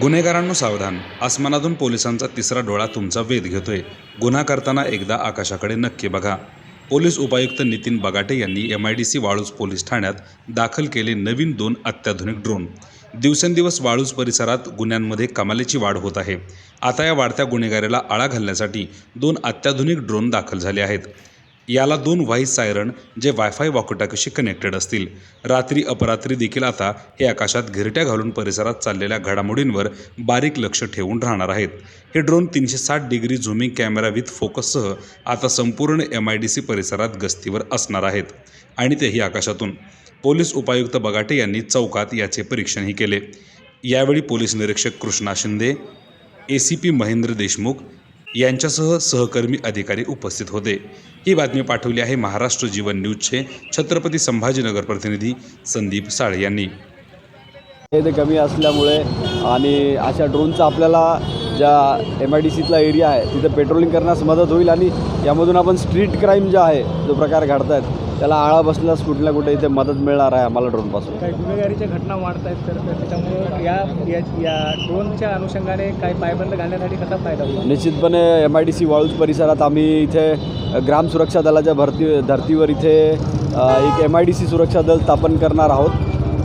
गुन्हेगारांनो सावधान. आसमानातून पोलिसांचा तिसरा डोळा तुमचा वेध घेतोय. गुन्हा करताना एकदा आकाशाकडे नक्की बघा. पोलीस उपायुक्त नितीन बगाटे यांनी M I D C Waluj police ठाण्यात दाखल केले नवीन दोन अत्याधुनिक ड्रोन. दिवसेंदिवस वाळूज परिसरात गुन्ह्यांमध्ये कमालीची वाढ होत आहे. आता या वाढत्या गुन्हेगारीला आळा घालण्यासाठी दोन अत्याधुनिक ड्रोन दाखल झाले आहेत. याला दोन व्हाईस सायरन जे वायफाय वॉकोटाकीशी कनेक्टेड असतील. रात्री अपरात्री देखील आता हे आकाशात घिरट्या घालून परिसरात चाललेल्या घडामोडींवर बारीक लक्ष ठेवून राहणार आहेत. हे ड्रोन तीनशे साठ डिग्री झुमिंग कॅमेरा विथ फोकससह आता संपूर्ण एम आय डी सी परिसरात गस्तीवर असणार आहेत. आणि तेही आकाशातून. पोलीस उपायुक्त बगाटे यांनी चौकात याचे परीक्षणही केले. यावेळी पोलीस निरीक्षक Krishna Shinde A C P Mahendra Deshmukh यांच्यासह सहकर्मी अधिकारी उपस्थित होते. ही बातमी पाठवली आहे महाराष्ट्र जीवन न्यूजचे छत्रपती संभाजीनगर प्रतिनिधी संदीप साळे यांनी. हे ते कमी असल्यामुळे आणि अशा ड्रोनचा आपल्याला ज्या एम आय डी सीतला एरिया आहे तिथं पेट्रोलिंग करण्यास मदत होईल आणि यामधून आपण स्ट्रीट क्राईम जे आहे जो प्रकार घडत आहेत त्याला आळा बसल्यास कुठे ना कुठे इथे मदत मिळणार आहे आम्हाला ड्रोनपासून काही गुन्हेगारीच्या घटना वाढत आहेत तर त्याच्यामुळं या या- या ड्रोनच्या अनुषंगाने काही पायबंद घालण्यासाठी कसा फायदा होईल? निश्चितपणे M I D C Waluj परिसरात आम्ही इथे ग्राम सुरक्षा दलाच्या भरती धर्तीवर इथे अ, एक एम आय डी सी सुरक्षा दल स्थापन करणार आहोत.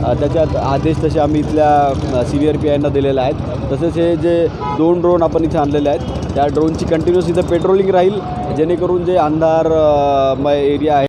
अ, त्याच्यात आदेश तसे आम्ही इथल्या सिनियर पी आयना दिलेले आहेत. तसेच हे जे दोन ड्रोन आपण इथे आणलेले आहेत त्या ड्रोनची कंटिन्युअस इथं पेट्रोलिंग राहील जेणेकरून जे अंधार एरिया आहे